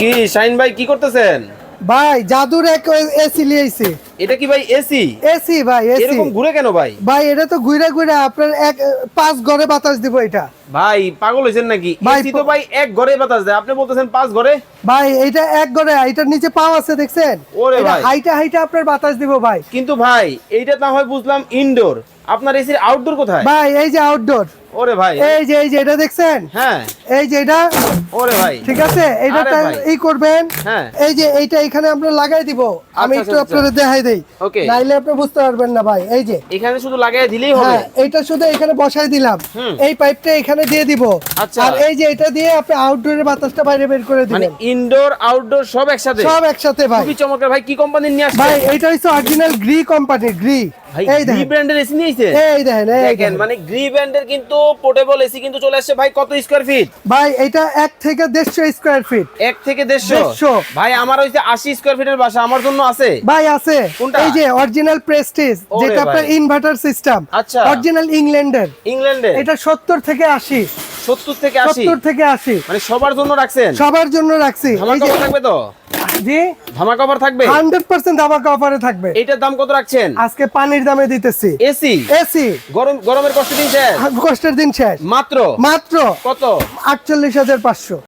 কি শাইন ভাই কি করতেছেন? ভাই জাদুর এক এসি লিয়েছি। এটা কি ভাই এসি এসি ভাই এসি এরকম ঘুরে কেন ভাই? ভাই এটা তো ঘুরে ঘুরে আপনার এক পাঁচ ঘরে বাতাস দিব এটা। ভাই পাগল হয়েছেন নাকি? ভাই, এসি তো ভাই এক ঘরে বাতাস দেয়। আপনি বলতেছেন পাঁচ ঘরে ভাই এটা এক ঘরে এটার নিচে পাও আছে দেখছেন? ওরে ভাই। হাইটা হাইটা আপনার বাতাস দিব ভাই। কিন্তু ভাই এইটা না হয় বুঝলাম ইনডোর আপনার এসির আউটডোর কোথায়? ভাই এই যে আউটডোর ওরে ভাই। এই যে এই যে এটা দেখছেন? হ্যাঁ। এই যে এটা? ওরে ভাই। ঠিক আছে? এটা আরে ভাই। ই করবেন। হ্যাঁ। এই যে এইটা এখানে আমরা লাগাই দিব। আমি আচ্ছা, একটু আচ্ছা, আপনাদের দেখাই দেই। Okay. নাইলে আপনি বুঝতে পারবেন না ভাই। এই যে। এখানে শুধু লাগাই দিলেই হবে। হ্যাঁ এটা শুধু এখানে বসাই দিলাম। এই পাইপটা এখানে দিয়ে দিব। আচ্ছা। আর এই যে এটা দিয়ে আপনি আউটডোরের বাতাসটা বাইরে বের করে মানে ইনডোর আউটডোর সব একসাথে? সব একসাথে ভাই। খুবই চমৎকার। ভাই কি কোম্পানির নিয়ে ভাই এটা হচ্ছে অরিজিনাল গ্রি কোম্পানির গ্রি এই গ্রি ব্র্যান্ডের এসি নিয়েছে? এই দেখেন দেখেন দেখেন। মানে গ্রি ব্র্যান্ডের কিন্তু পোর্টেবল এসি কিন্তু চলে আসছে। ভাই কত স্কয়ার ফিট ভাই এটা এক থেকে দেড়শো স্কোয়ার ফিট এক থেকে দেড়শো? দেড়শো। ভাই আমার হইছে আশি স্কয়ার ফিটের বাসা আমার জন্য আছে। ভাই আছে। কোনটা? এই যে অরিজিনাল প্রেস্টিজ ওরে যেটা আপনার ইনভার্টার সিস্টেম আচ্ছা। অরিজিনাল ইংল্যান্ডের এটা সত্তর থেকে আশি। সত্তর থেকে মানে সবার জন্য রাখছেন? সবার জন্য রাখছি। এই যে থাকবে তো? জি। ধামাকা অফার থাকবে? হান্ড্রেড পার্সেন্ট ধামাকা অফারে থাকবে। এটার দাম কত রাখছেন? আজকে পানির দামে দিতেছি। এসি? এসি। গরম গরমের কষ্ট দিন শেষ? কষ্টের দিন শেষ। মাত্র? মাত্র। কত? আটচল্লিশ হাজার পাঁচশো।